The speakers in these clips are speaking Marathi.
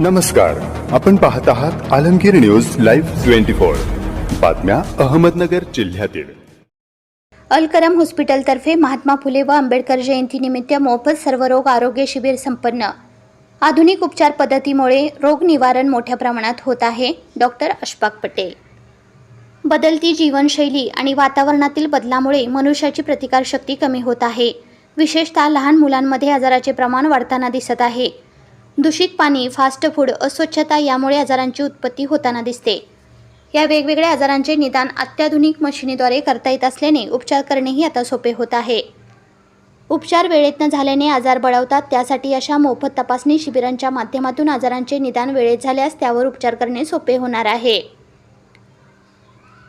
नमस्कार. आपण पाहत आहात Alamgir news live twenty four. बातम्या अहमदनगर जिल्ह्यातील. अलकरम हॉस्पिटलतर्फे महात्मा फुले व आंबेडकर जयंतीनिमित्त मोफत सर्वरोग आरोग्य शिबिर संपन्न. आधुनिक उपचार पद्धतीमुळे रोग निवारण मोठ्या प्रमाणात होत आहे डॉक्टर अशफाक पटेल. बदलती जीवनशैली आणि वातावरणातील बदलामुळे मनुष्याची प्रतिकारशक्ती कमी होत आहे. विशेषतः लहान मुलांमध्ये आजाराचे प्रमाण वाढताना दिसत आहे. दूषित पाणी फास्ट फूड अस्वच्छता यामुळे आजारांची उत्पत्ती होताना दिसते. या वेगवेगळ्या आजारांचे निदान अत्याधुनिक मशिनीद्वारे करता येत असल्याने उपचार करणेही आता सोपे होत आहे. उपचार वेळेत न झाल्याने आजार बळवतात त्यासाठी अशा मोफत तपासणी शिबिरांच्या माध्यमातून आजारांचे निदान वेळेत झाल्यास त्यावर उपचार करणे सोपे होणार आहे.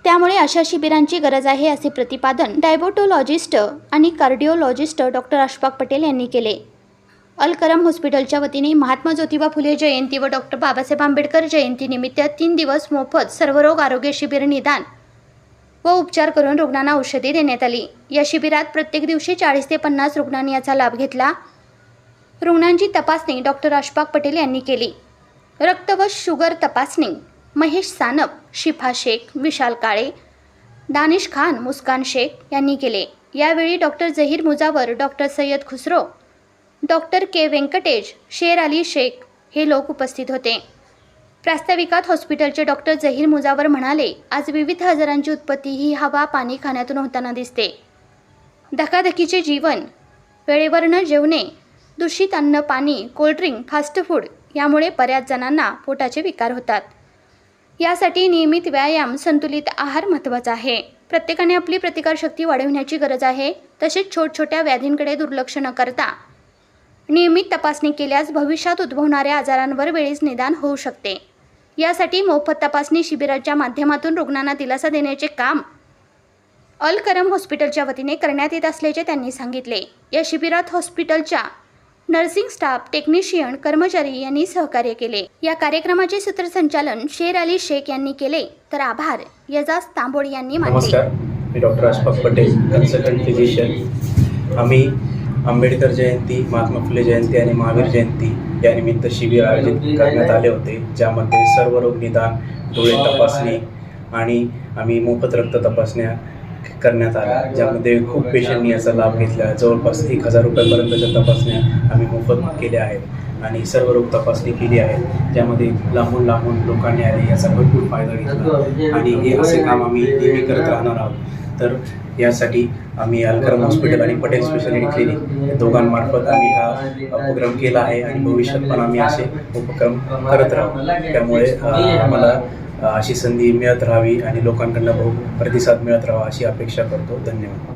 त्यामुळे अशा शिबिरांची गरज आहे असे प्रतिपादन डायबोटोलॉजिस्ट आणि कार्डिओलॉजिस्ट डॉक्टर अशफाक पटेल यांनी केले. अलकरम हॉस्पिटलच्या वतीने महात्मा ज्योतिबा फुले जयंती व डॉक्टर बाबासाहेब आंबेडकर जयंतीनिमित्त तीन दिवस मोफत सर्वरोग आरोग्य शिबिर निदान व उपचार करून रुग्णांना औषधे देण्यात आली. या शिबिरात प्रत्येक दिवशी चाळीस ते पन्नास रुग्णांनी याचा लाभ घेतला. रुग्णांची तपासणी डॉक्टर अशफाक पटेल यांनी केली. रक्त व शुगर तपासणी महेश सानप शिफा शेख विशाल काळे दानिश खान मुस्कान शेख यांनी केले. यावेळी doctor Zaheer Mujawar doctor Sayyed Khusro doctor K Venkatesh Sher Ali Shaikh हे लोक उपस्थित होते. प्रास्ताविकात हॉस्पिटलचे डॉक्टर जहीर मुजावर म्हणाले आज विविध आजारांची उत्पत्ती ही हवा पाणी खाण्यातून होताना दिसते. धकाधकीचे जीवन वेळेवर न जेवणे दूषित अन्न पाणी कोल्ड्रिंक फास्ट फूड यामुळे बऱ्याच जणांना पोटाचे विकार होतात. यासाठी नियमित व्यायाम संतुलित आहार महत्त्वाचा आहे. प्रत्येकाने आपली प्रतिकारशक्ती वाढवण्याची गरज आहे. तसेच छोटछोट्या व्याधींकडे दुर्लक्ष न करता नियमित तपासणी केल्यास भविष्यात उद्भवणाऱ्या आजारांवर वेळीच निदान होऊ शकते. यासाठी मोफत तपासणी शिबिराच्या माध्यमातून रुग्णांना दिलासा देण्याचे काम अल करम हॉस्पिटलच्या वतीने करण्यात येत असल्याचे त्यांनी सांगितले. या शिबिरात हॉस्पिटलच्या नर्सिंग स्टाफ टेक्निशियन कर्मचारी यांनी सहकार्य केले. या कार्यक्रमाचे सूत्रसंचालन शेर अली शेख यांनी केले. तर आभार. यजाज तांबोड यांनी मानले. नमस्कार. मी doctor Ashfaq Patel consultant physician. आम्ही आंबेडकर जयंती महात्मा फुले जयंती आणि महावीर जयंती यानिमित्त शिबिर आयोजित करण्यात आले होते ज्यामध्ये सर्व रोग निदान डोळे तपासणी आणि आम्ही मोफत रक्त तपासण्या करण्यात आल्या ज्यामध्ये खूप पेशंटनी याचा लाभ घेतला. जवळपास एक हजार रुपयापर्यंतच्या तपासण्या आम्ही मोफत केल्या आहेत आणि सर्व रोग तपासणी केली आहे ज्यामध्ये लांबून लांबून लोकांनी आले याचा भरपूर फायदा घेतला. आणि हे असे काम आम्ही नेहमी करत राहणार आहोत. तर यासाठी आम्ही अलकरम हॉस्पिटल आणि पटेल स्पेशालिटी क्लिनिक या दोघांमार्फत आम्ही हा उपक्रम केला आहे आणि भविष्यात पण आम्ही असे उपक्रम करत राहू. त्यामुळे आम्हाला अशी संधी मिळत राहावी आणि लोकांकडनं बहु प्रतिसाद मिळत राहावा अशी अपेक्षा करतो. धन्यवाद.